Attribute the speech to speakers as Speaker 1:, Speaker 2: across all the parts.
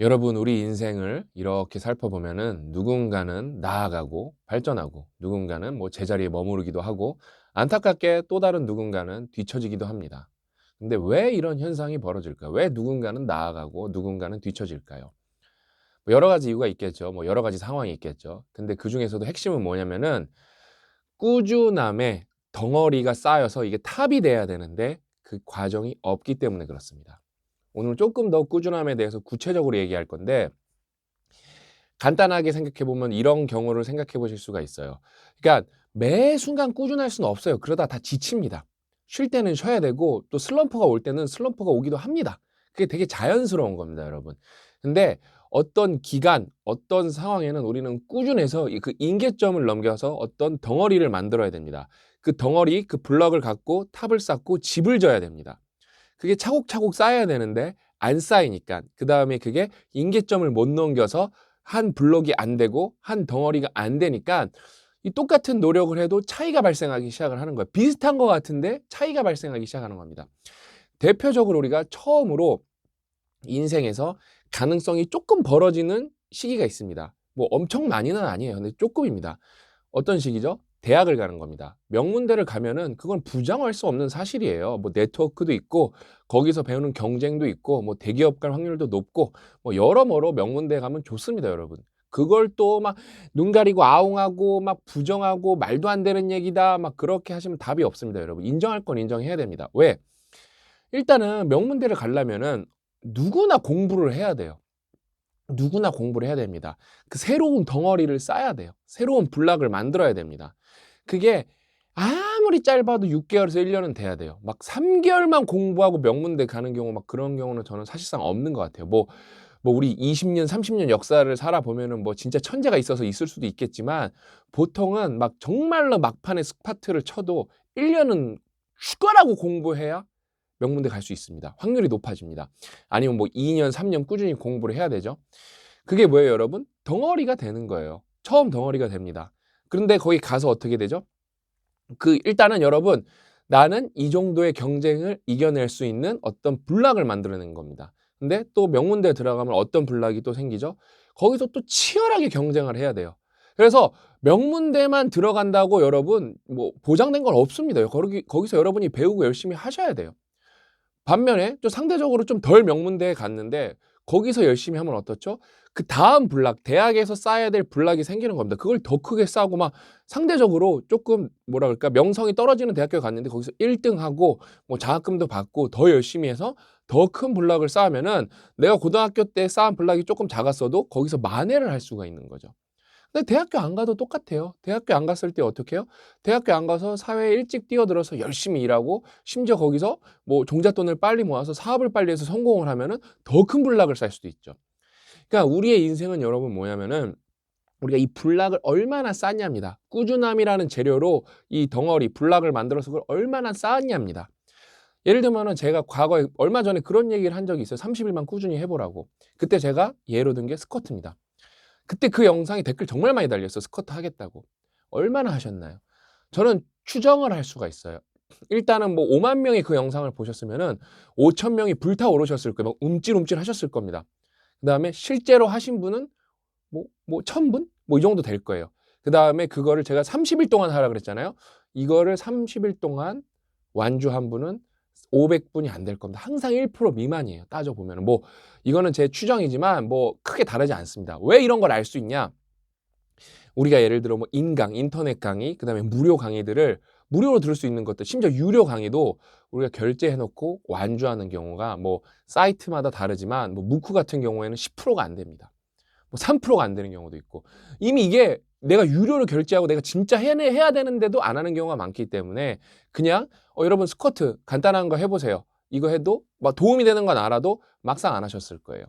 Speaker 1: 여러분, 우리 인생을 이렇게 살펴보면은 누군가는 나아가고 발전하고 누군가는 뭐 제자리에 머무르기도 하고 안타깝게 또 다른 누군가는 뒤처지기도 합니다. 근데 왜 이런 현상이 벌어질까요? 왜 누군가는 나아가고 누군가는 뒤처질까요? 뭐 여러 가지 이유가 있겠죠. 뭐 여러 가지 상황이 있겠죠. 근데 그 중에서도 핵심은 뭐냐면은 꾸준함에 덩어리가 쌓여서 이게 탑이 돼야 되는데 그 과정이 없기 때문에 그렇습니다. 오늘 조금 더 꾸준함에 대해서 구체적으로 얘기할 건데 간단하게 생각해 보면 이런 경우를 생각해 보실 수가 있어요. 그러니까 매 순간 꾸준할 수는 없어요. 그러다 다 지칩니다. 쉴 때는 쉬어야 되고 또 슬럼프가 올 때는 슬럼프가 오기도 합니다. 그게 되게 자연스러운 겁니다, 여러분. 근데 어떤 기간, 어떤 상황에는 우리는 꾸준해서 그 인계점을 넘겨서 어떤 덩어리를 만들어야 됩니다. 그 덩어리, 그 블럭을 갖고 탑을 쌓고 집을 져야 됩니다. 그게 차곡차곡 쌓여야 되는데 안 쌓이니까 그 다음에 그게 인계점을 못 넘겨서 한 블록이 안 되고 한 덩어리가 안 되니까 이 똑같은 노력을 해도 차이가 발생하기 시작을 하는 거예요. 비슷한 것 같은데 차이가 발생하기 시작하는 겁니다. 대표적으로 우리가 처음으로 인생에서 가능성이 조금 벌어지는 시기가 있습니다. 뭐 엄청 많이는 아니에요. 근데 조금입니다. 어떤 시기죠? 대학을 가는 겁니다. 명문대를 가면은 그건 부정할 수 없는 사실이에요. 뭐 네트워크도 있고 거기서 배우는 경쟁도 있고 뭐 대기업 갈 확률도 높고 뭐 여러모로 명문대 가면 좋습니다, 여러분. 그걸 또 막 눈 가리고 아웅하고 막 부정하고 말도 안 되는 얘기다 막 그렇게 하시면 답이 없습니다, 여러분. 인정할 건 인정해야 됩니다. 왜? 일단은 명문대를 가려면은 누구나 공부를 해야 돼요. 누구나 공부를 해야 됩니다. 그 새로운 덩어리를 쌓아야 돼요. 새로운 블락을 만들어야 됩니다. 그게 아무리 짧아도 6개월에서 1년은 돼야 돼요. 막 3개월만 공부하고 명문대 가는 경우 막 그런 경우는 저는 사실상 없는 것 같아요. 뭐, 뭐 우리 20년, 30년 역사를 살아보면은 뭐 진짜 천재가 있어서 있을 수도 있겠지만 보통은 막 정말로 막판에 스파트를 쳐도 1년은 죽어라고 공부해야 명문대 갈 수 있습니다. 확률이 높아집니다. 아니면 뭐 2년, 3년 꾸준히 공부를 해야 되죠. 그게 뭐예요, 여러분? 덩어리가 되는 거예요. 처음 덩어리가 됩니다. 그런데 거기 가서 어떻게 되죠? 그 일단은 여러분 나는 이 정도의 경쟁을 이겨낼 수 있는 어떤 블락을 만들어낸 겁니다. 근데 또 명문대 들어가면 어떤 블락이 또 생기죠? 거기서 또 치열하게 경쟁을 해야 돼요. 그래서 명문대만 들어간다고 여러분 뭐 보장된 건 없습니다. 거기, 거기서 여러분이 배우고 열심히 하셔야 돼요. 반면에 또 상대적으로 좀 덜 명문대에 갔는데 거기서 열심히 하면 어떻죠? 그 다음 블락, 대학에서 쌓아야 될 블락이 생기는 겁니다. 그걸 더 크게 쌓고 막 상대적으로 조금 뭐라 그럴까 명성이 떨어지는 대학교에 갔는데 거기서 1등하고 뭐 장학금도 받고 더 열심히 해서 더 큰 블락을 쌓으면은 내가 고등학교 때 쌓은 블락이 조금 작았어도 거기서 만회를 할 수가 있는 거죠. 근데 대학교 안 가도 똑같아요. 대학교 안 갔을 때 어떻게 해요? 대학교 안 가서 사회에 일찍 뛰어들어서 열심히 일하고 심지어 거기서 뭐 종잣돈을 빨리 모아서 사업을 빨리 해서 성공을 하면은 더큰 블락을 쌓을 수도 있죠. 그러니까 우리의 인생은 여러분 뭐냐면은 우리가 이 블락을 얼마나 쌓냐입니다. 꾸준함이라는 재료로 이 덩어리 블락을 만들어서 그걸 얼마나 쌓았냐입니다. 예를 들면은 제가 과거에 얼마 전에 그런 얘기를 한 적이 있어요. 30일만 꾸준히 해보라고. 그때 제가 예로 든 게 스쿼트입니다. 그때 그 영상이 댓글 정말 많이 달렸어. 스쿼트 하겠다고. 얼마나 하셨나요? 저는 추정을 할 수가 있어요. 일단은 뭐 5만 명이 그 영상을 보셨으면은 5천 명이 불타오르셨을 거예요. 막 움찔움찔 하셨을 겁니다. 그 다음에 실제로 하신 분은 뭐, 뭐, 천 분? 뭐 이 정도 될 거예요. 그 다음에 그거를 제가 30일 동안 하라 그랬잖아요. 이거를 30일 동안 완주한 분은 500분이 안 될 겁니다. 항상 1% 미만이에요. 따져보면. 뭐, 이거는 제 추정이지만 뭐 크게 다르지 않습니다. 왜 이런 걸 알 수 있냐? 우리가 예를 들어 뭐 인강, 인터넷 강의, 그 다음에 무료 강의들을 무료로 들을 수 있는 것들, 심지어 유료 강의도 우리가 결제해놓고 완주하는 경우가 뭐 사이트마다 다르지만 뭐 무크 같은 경우에는 10%가 안 됩니다. 뭐 3%가 안 되는 경우도 있고 이미 이게 내가 유료로 결제하고 내가 진짜 해야 되는데도 안 하는 경우가 많기 때문에 그냥 어, 여러분 스쿼트 간단한 거 해보세요. 이거 해도 막 도움이 되는 건 알아도 막상 안 하셨을 거예요.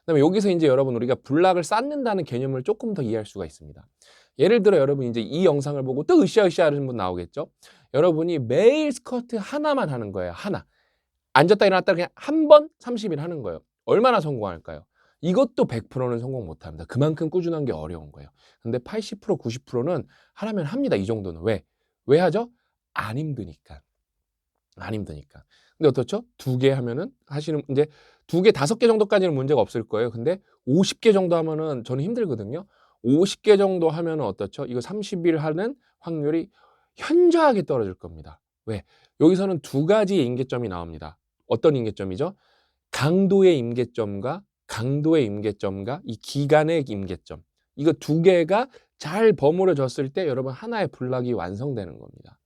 Speaker 1: 그다음에 여기서 이제 여러분 우리가 블락을 쌓는다는 개념을 조금 더 이해할 수가 있습니다. 예를 들어 여러분 이제 이 영상을 보고 또 으쌰으쌰 하는 분 나오겠죠? 여러분이 매일 스쿼트 하나만 하는 거예요. 하나. 앉았다 일어났다 그냥 한 번 30일 하는 거예요. 얼마나 성공할까요? 이것도 100%는 성공 못 합니다. 그만큼 꾸준한 게 어려운 거예요. 근데 80% 90%는 하라면 합니다. 이 정도는. 왜? 왜 하죠? 안 힘드니까. 안 힘드니까. 근데 어떻죠? 두 개 하면은 하시는 이제 두 개, 다섯 개 정도까지는 문제가 없을 거예요. 근데 50개 정도 하면은 저는 힘들거든요. 50개 정도 하면은 어떻죠? 이거 30일 하는 확률이 현저하게 떨어질 겁니다. 왜? 여기서는 두 가지의 임계점이 나옵니다. 어떤 임계점이죠? 강도의 임계점과 강도의 임계점과 이 기간의 임계점. 이거 두 개가 잘 버무려졌을 때 여러분 하나의 블락이 완성되는 겁니다.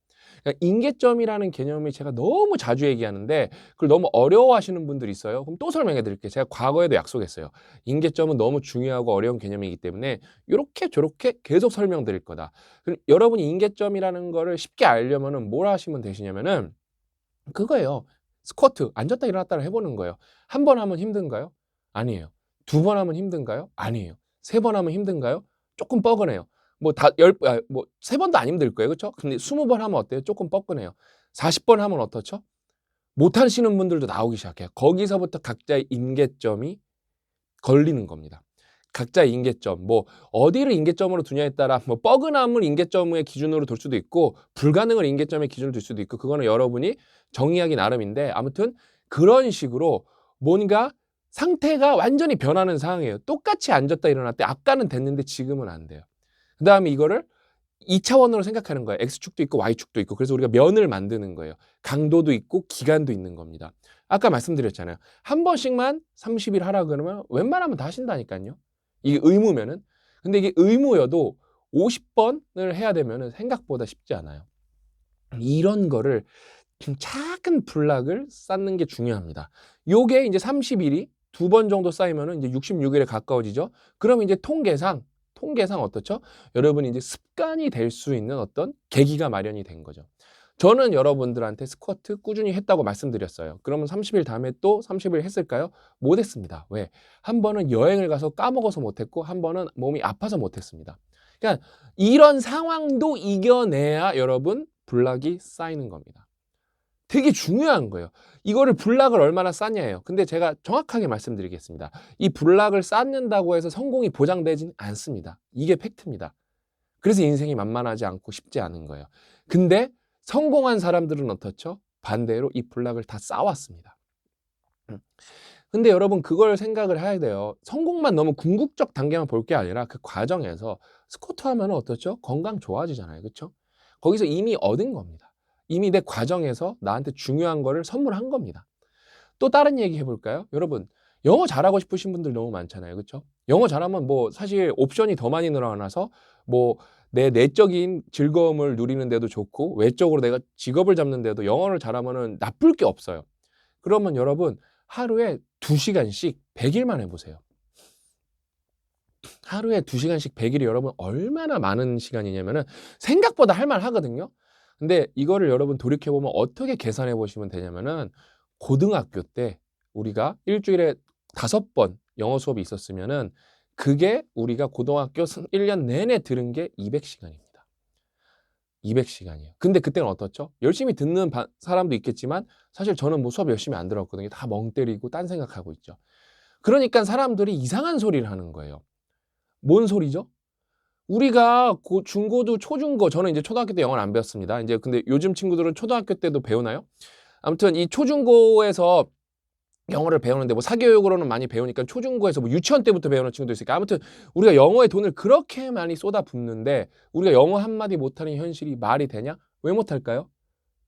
Speaker 1: 그러니까 임계점이라는 개념이 제가 너무 자주 얘기하는데 그걸 너무 어려워하시는 분들이 있어요. 그럼 또 설명해 드릴게요. 제가 과거에도 약속했어요. 임계점은 너무 중요하고 어려운 개념이기 때문에 이렇게 저렇게 계속 설명드릴 거다. 그럼 여러분이 임계점이라는 거를 쉽게 알려면은 뭘 하시면 되시냐면은 그거예요. 스쿼트 앉았다 일어났다를 해보는 거예요. 한 번 하면 힘든가요? 아니에요. 두 번 하면 힘든가요? 아니에요. 세 번 하면 힘든가요? 조금 뻐근해요. 뭐 다 열 뭐 세 번도 안 힘들 거예요. 그렇죠? 근데 스무 번 하면 어때요? 조금 뻐근해요. 40번 하면 어떻죠? 못 하시는 분들도 나오기 시작해요. 거기서부터 각자의 임계점이 걸리는 겁니다. 각자의 임계점, 뭐 어디를 임계점으로 두냐에 따라 뭐 뻐근함을 임계점의 기준으로 둘 수도 있고 불가능을 임계점의 기준으로 둘 수도 있고 그거는 여러분이 정의하기 나름인데 아무튼 그런 식으로 뭔가 상태가 완전히 변하는 상황이에요. 똑같이 앉았다 일어났대. 아까는 됐는데 지금은 안 돼요. 그 다음에 이거를 2차원으로 생각하는 거예요. X축도 있고 Y축도 있고. 그래서 우리가 면을 만드는 거예요. 강도도 있고 기간도 있는 겁니다. 아까 말씀드렸잖아요. 한 번씩만 30일 하라 그러면 웬만하면 다 하신다니까요. 이게 의무면은. 근데 이게 의무여도 50번을 해야 되면은 생각보다 쉽지 않아요. 이런 거를 좀 작은 블락을 쌓는 게 중요합니다. 요게 이제 30일이 두 번 정도 쌓이면은 이제 66일에 가까워지죠. 그러면 이제 통계상 통계상 어떻죠? 여러분이 이제 습관이 될 수 있는 어떤 계기가 마련이 된 거죠. 저는 여러분들한테 스쿼트 꾸준히 했다고 말씀드렸어요. 그러면 30일 다음에 또 30일 했을까요? 못 했습니다. 왜? 한 번은 여행을 가서 까먹어서 못 했고 한 번은 몸이 아파서 못 했습니다. 그러니까 이런 상황도 이겨내야 여러분 블락이 쌓이는 겁니다. 되게 중요한 거예요. 이거를 블락을 얼마나 쌓냐예요. 근데 제가 정확하게 말씀드리겠습니다. 이 블락을 쌓는다고 해서 성공이 보장되진 않습니다. 이게 팩트입니다. 그래서 인생이 만만하지 않고 쉽지 않은 거예요. 근데 성공한 사람들은 어떻죠? 반대로 이 블락을 다 쌓았습니다. 음. 근데 여러분 그걸 생각을 해야 돼요. 성공만 너무 궁극적 단계만 볼 게 아니라 그 과정에서 스쿼트 하면 어떻죠? 건강 좋아지잖아요. 그렇죠? 거기서 이미 얻은 겁니다. 이미 내 과정에서 나한테 중요한 거를 선물한 겁니다. 또 다른 얘기 해볼까요? 여러분, 영어 잘하고 싶으신 분들 너무 많잖아요. 그렇죠? 영어 잘하면 뭐 사실 옵션이 더 많이 늘어나서 뭐 내 내적인 즐거움을 누리는데도 좋고 외적으로 내가 직업을 잡는데도 영어를 잘하면은 나쁠 게 없어요. 그러면 여러분 하루에 두시간씩 100일만 해보세요. 하루에 두시간씩 100일이 여러분 얼마나 많은 시간이냐면은 생각보다 할만 하거든요. 근데 이거를 여러분 돌이켜보면 어떻게 계산해 보시면 되냐면은 고등학교 때 우리가 일주일에 다섯 번 영어 수업이 있었으면은 그게 우리가 고등학교 1년 내내 들은 게 200시간입니다. 200시간이에요. 근데 그때는 어떻죠? 열심히 듣는 사람도 있겠지만 사실 저는 뭐 수업 열심히 안 들었거든요. 다 멍 때리고 딴 생각하고 있죠. 그러니까 사람들이 이상한 소리를 하는 거예요. 뭔 소리죠? 우리가 고, 중고도 초중고 저는 이제 초등학교 때 영어를 안 배웠습니다. 이제 근데 요즘 친구들은 초등학교 때도 배우나요? 아무튼 이 초중고에서 영어를 배우는데 뭐 사교육으로는 많이 배우니까 초중고에서 뭐 유치원 때부터 배우는 친구도 있으니까 아무튼 우리가 영어에 돈을 그렇게 많이 쏟아붓는데 우리가 영어 한마디 못하는 현실이 말이 되냐? 왜 못할까요?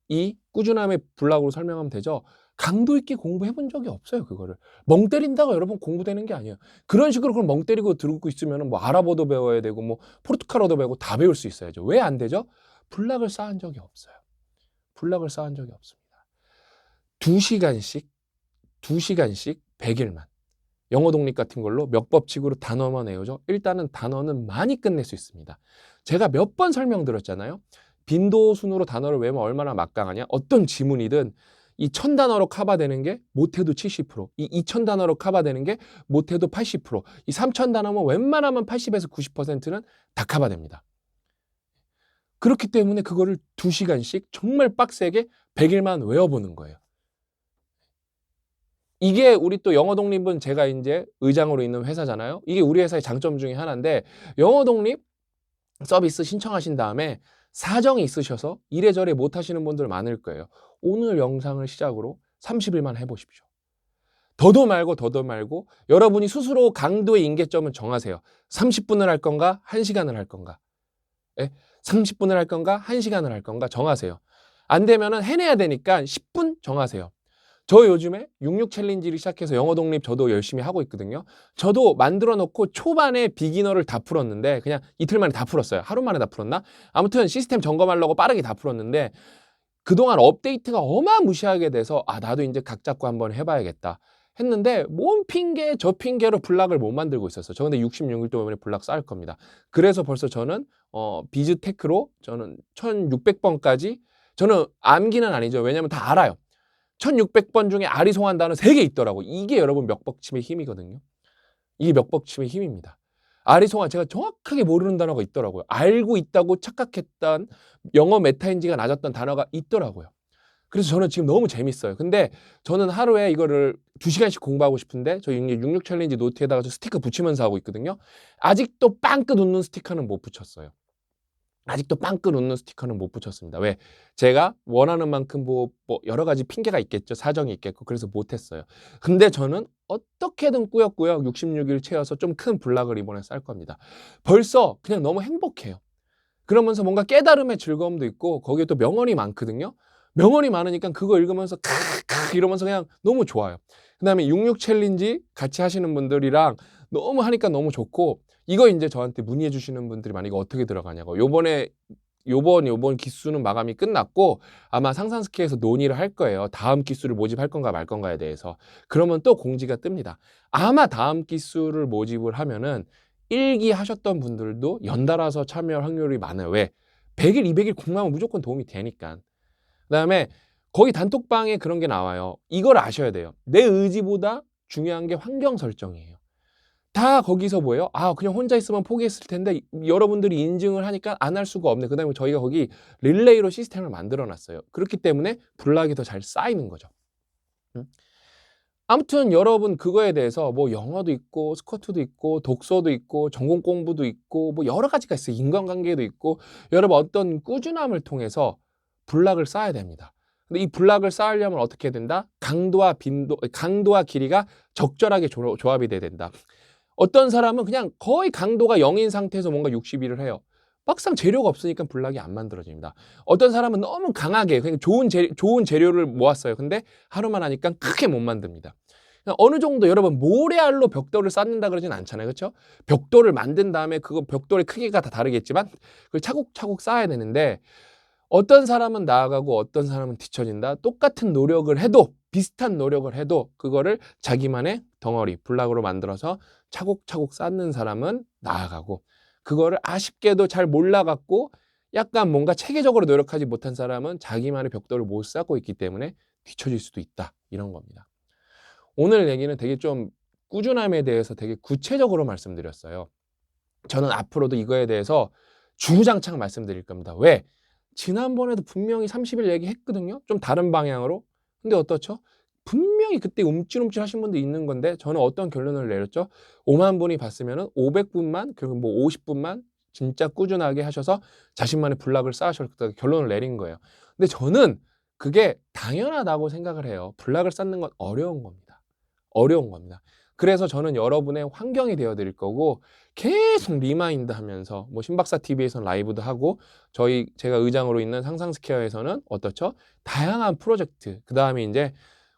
Speaker 1: 이 꾸준함의 불락으로 설명하면 되죠. 강도 있게 공부해 본 적이 없어요, 그거를. 멍 때린다고 여러분 공부되는 게 아니에요. 그런 식으로 그걸 멍 때리고 들고 있으면 뭐 아랍어도 배워야 되고 뭐 포르투갈어도 배우고 다 배울 수 있어야죠. 왜 안 되죠? 불락을 쌓은 적이 없어요. 불락을 쌓은 적이 없습니다. 두 시간씩, 두 시간씩 100일만. 영어 독립 같은 걸로 몇 법칙으로 단어만 외우죠. 일단은 단어는 많이 끝낼 수 있습니다. 제가 몇 번 설명드렸잖아요. 빈도 순으로 단어를 외우면 얼마나 막강하냐. 어떤 지문이든 이 천 단어로 커버되는 게 못해도 70%, 이 이천 단어로 커버되는 게 못해도 80%, 이 삼천 단어면 웬만하면 80에서 90%는 다 커버됩니다. 그렇기 때문에 그거를 두시간씩 정말 빡세게 100일만 외워보는 거예요. 이게 우리 또 영어 독립은 제가 이제 의장으로 있는 회사잖아요. 이게 우리 회사의 장점 중에 하나인데 영어 독립 서비스 신청하신 다음에 사정이 있으셔서 이래저래 못 하시는 분들 많을 거예요. 오늘 영상을 시작으로 30일만 해보십시오. 더도 말고 더도 말고 여러분이 스스로 강도의 임계점을 정하세요. 30분을 할 건가? 1시간을 할 건가? 예? 30분을 할 건가? 1시간을 할 건가? 정하세요. 안 되면은 해내야 되니까 10분 정하세요. 저 요즘에 66 챌린지를 시작해서 영어 독립 저도 열심히 하고 있거든요. 저도 만들어 놓고 초반에 비기너를 다 풀었는데 그냥 이틀 만에 다 풀었어요. 하루 만에 다 풀었나? 아무튼 시스템 점검하려고 빠르게 다 풀었는데 그동안 업데이트가 어마무시하게 돼서 아 나도 이제 각 잡고 한번 해봐야겠다. 했는데 뭔 핑계 저 핑계로 블락을 못 만들고 있었어요. 저 근데 66일 동안에 블락 쌓을 겁니다. 그래서 벌써 저는 어 비즈테크로 저는 1600번까지 저는 암기는 아니죠. 왜냐면 다 알아요. 1600번 중에 아리송한 단어 3개 있더라고. 이게 여러분 몇벅침의 힘이거든요. 이게 몇벅침의 힘입니다. 아리송한 제가 정확하게 모르는 단어가 있더라고요. 알고 있다고 착각했던 영어 메타인지가 낮았던 단어가 있더라고요. 그래서 저는 지금 너무 재밌어요. 근데 저는 하루에 이거를 2시간씩 공부하고 싶은데 저 66 챌린지 노트에다가 저 스티커 붙이면서 하고 있거든요. 아직도 빵끝 웃는 스티커는 못 붙였어요. 아직도 빵끝 웃는 스티커는 못 붙였습니다. 왜? 제가 원하는 만큼 뭐, 뭐 여러 가지 핑계가 있겠죠. 사정이 있겠고. 그래서 못했어요. 근데 저는 어떻게든 꾸역꾸역 66일 채워서 좀 큰 블락을 이번에 쌀 겁니다. 벌써 그냥 너무 행복해요. 그러면서 뭔가 깨달음의 즐거움도 있고 거기에 또 명언이 많거든요. 명언이 많으니까 그거 읽으면서 크크 이러면서 그냥 너무 좋아요. 그 다음에 66 챌린지 같이 하시는 분들이랑 너무 하니까 너무 좋고 이거 이제 저한테 문의해 주시는 분들이 많이 이거 어떻게 들어가냐고. 요번에 요번 요번 기수는 마감이 끝났고 아마 상산스키에서 논의를 할 거예요. 다음 기수를 모집할 건가 말 건가에 대해서. 그러면 또 공지가 뜹니다. 아마 다음 기수를 모집을 하면은 일기 하셨던 분들도 연달아서 참여할 확률이 많아요. 왜? 100일, 200일 공부하면 무조건 도움이 되니까. 그다음에 거기 단톡방에 그런 게 나와요. 이걸 아셔야 돼요. 내 의지보다 중요한 게 환경 설정이에요. 다 거기서 뭐예요? 아, 그냥 혼자 있으면 포기했을 텐데 여러분들이 인증을 하니까 안 할 수가 없네. 그다음에 저희가 거기 릴레이로 시스템을 만들어 놨어요. 그렇기 때문에 블락이 더 잘 쌓이는 거죠. 음? 아무튼 여러분 그거에 대해서 뭐 영어도 있고 스쿼트도 있고 독서도 있고 전공 공부도 있고 뭐 여러 가지가 있어요. 인간관계도 있고 여러분 어떤 꾸준함을 통해서 블락을 쌓아야 됩니다. 근데 이 블락을 쌓으려면 어떻게 해야 된다? 강도와 빈도, 강도와 길이가 적절하게 조, 조합이 돼야 된다. 어떤 사람은 그냥 거의 강도가 0인 상태에서 뭔가 60일을 해요. 막상 재료가 없으니까 블락이 안 만들어집니다. 어떤 사람은 너무 강하게 그냥 좋은 재, 좋은 재료를 모았어요. 근데 하루만 하니까 크게 못 만듭니다. 어느 정도 여러분 모래알로 벽돌을 쌓는다 그러진 않잖아요. 그렇죠? 벽돌을 만든 다음에 그거 벽돌의 크기가 다 다르겠지만 그걸 차곡차곡 쌓아야 되는데 어떤 사람은 나아가고 어떤 사람은 뒤처진다. 똑같은 노력을 해도 비슷한 노력을 해도 그거를 자기만의 덩어리 블락으로 만들어서 차곡차곡 쌓는 사람은 나아가고 그거를 아쉽게도 잘 몰라갖고 약간 뭔가 체계적으로 노력하지 못한 사람은 자기만의 벽돌을 못 쌓고 있기 때문에 뒤처질 수도 있다. 이런 겁니다. 오늘 얘기는 되게 좀 꾸준함에 대해서 되게 구체적으로 말씀드렸어요. 저는 앞으로도 이거에 대해서 주구장창 말씀드릴 겁니다. 왜? 지난번에도 분명히 30일 얘기했거든요. 좀 다른 방향으로. 근데 어떻죠? 분명히 그때 움찔움찔 하신 분도 있는 건데 저는 어떤 결론을 내렸죠? 5만 분이 봤으면은 500분만 그리고 뭐 50분만 진짜 꾸준하게 하셔서 자신만의 블락을 쌓으셨다 결론을 내린 거예요. 근데 저는 그게 당연하다고 생각을 해요. 블락을 쌓는 건 어려운 겁니다. 어려운 겁니다. 그래서 저는 여러분의 환경이 되어 드릴 거고 계속 리마인드 하면서 뭐 신박사 TV에서 라이브도 하고 저희 제가 의장으로 있는 상상스퀘어에서는 어떻죠? 다양한 프로젝트 그 다음에 이제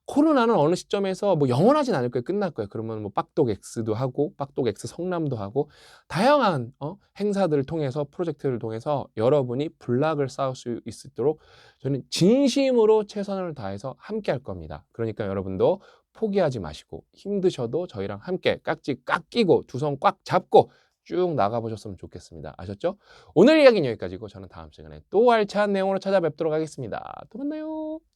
Speaker 1: 코로나는 어느 시점에서 뭐 영원하진 않을 거예요. 끝날 거예요. 그러면 뭐 빡독 X도 하고 빡독 X 성남도 하고 다양한 어? 행사들을 통해서 프로젝트를 통해서 여러분이 블락을 쌓을 수 있도록 저는 진심으로 최선을 다해서 함께 할 겁니다. 그러니까 여러분도 포기하지 마시고 힘드셔도 저희랑 함께 깍지 깍 끼고 두 손 꽉 잡고 쭉 나가보셨으면 좋겠습니다. 아셨죠? 오늘 이야기는 여기까지고 저는 다음 시간에 또 알찬 내용으로 찾아뵙도록 하겠습니다. 또 만나요.